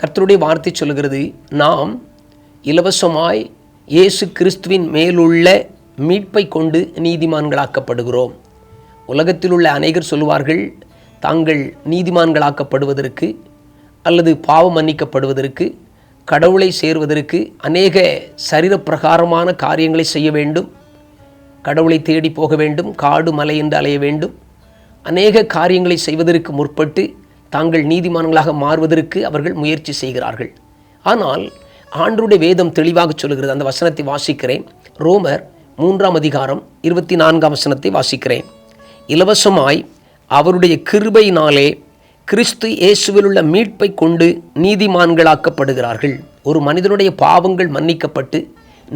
கர்த்தருடைய வார்த்தை சொல்கிறது நாம் இலவசமாய் இயேசு கிறிஸ்துவின் மேலுள்ள மீட்பை கொண்டு நீதிமான்களாக்கப்படுகிறோம். உலகத்தில் உள்ள அநேகர் சொல்வார்கள் தாங்கள் நீதிமான்களாக்கப்படுவதற்கு அல்லது பாவம் மன்னிக்கப்படுவதற்கு கடவுளை சேர்வதற்கு அநேக சரீரப்பிரகாரமான காரியங்களை செய்ய வேண்டும். கடவுளை தேடி போக வேண்டும் காடு மலை என்று அலைய வேண்டும். அநேக காரியங்களை செய்வதற்கு முற்பட்டு தாங்கள் நீதிமான்களாக மாறுவதற்கு அவர்கள் முயற்சி செய்கிறார்கள். ஆனால் ஆண்டருடைய வேதம் தெளிவாக சொல்கிறது அந்த வசனத்தை வாசிக்கிறேன். ரோமர் மூன்றாம் அதிகாரம் இருபத்தி நான்காம் வசனத்தை வாசிக்கிறேன். இலவசமாய் அவருடைய கிருபையினாலே கிறிஸ்து இயேசுவிலுள்ள மீட்பை கொண்டு நீதிமான்களாக்கப்படுகிறார்கள். ஒரு மனிதனுடைய பாவங்கள் மன்னிக்கப்பட்டு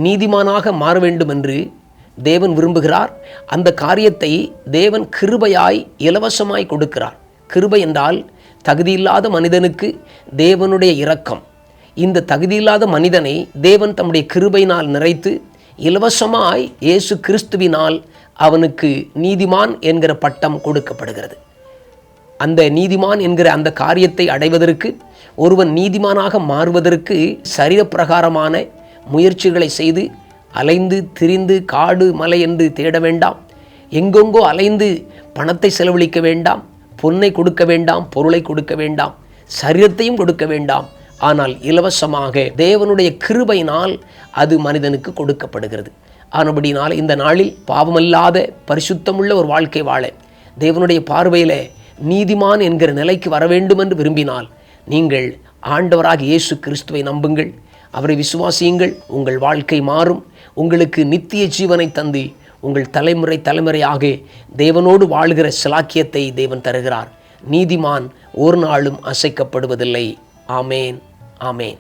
நீதிமானாக மாற வேண்டும் என்று தேவன் விரும்புகிறார். அந்த காரியத்தை தேவன் கிருபையாய் இலவசமாய் கொடுக்கிறார். கிருபை என்றால் தகுதியில்லாத மனிதனுக்கு தேவனுடைய இரக்கம். இந்த தகுதியில்லாத மனிதனை தேவன் தம்முடைய கிருபையினால் நிறைத்து இலவசமாய் இயேசு கிறிஸ்துவினால் அவனுக்கு நீதிமான் என்கிற பட்டம் கொடுக்கப்படுகிறது. அந்த நீதிமான் என்கிற அந்த காரியத்தை அடைவதற்கு ஒருவன் நீதிமானாக மாறுவதற்கு சரீரப்பிரகாரமான முயற்சிகளை செய்து அலைந்து திரிந்து காடு மலை என்று தேட வேண்டாம். எங்கெங்கோ அலைந்து பணத்தை செலவழிக்க வேண்டாம். பொன்னை கொடுக்க வேண்டாம் பொருளை கொடுக்க வேண்டாம் சரீரத்தையும் கொடுக்க வேண்டாம். ஆனால் இலவசமாக தேவனுடைய கிருபையினால் அது மனிதனுக்கு கொடுக்கப்படுகிறது. ஆனபடினால் இந்த நாளில் பாவமல்லாத பரிசுத்தமுள்ள ஒரு வாழ்க்கை வாழ தேவனுடைய பார்வையில் நீதிமான் என்கிற நிலைக்கு வர வேண்டும் என்று விரும்பினால் நீங்கள் ஆண்டவராக இயேசு கிறிஸ்துவை நம்புங்கள். அவரை விசுவாசியுங்கள். உங்கள் வாழ்க்கை மாறும். உங்களுக்கு நித்திய ஜீவனை தந்து உங்கள் தலைமுறை தலைமுறையாக தேவனோடு வாழ்கிற சிலாக்கியத்தை தேவன் தருகிறார். நீதிமான் ஒரு நாளும் அசைக்கப்படுவதில்லை. ஆமேன். ஆமேன்.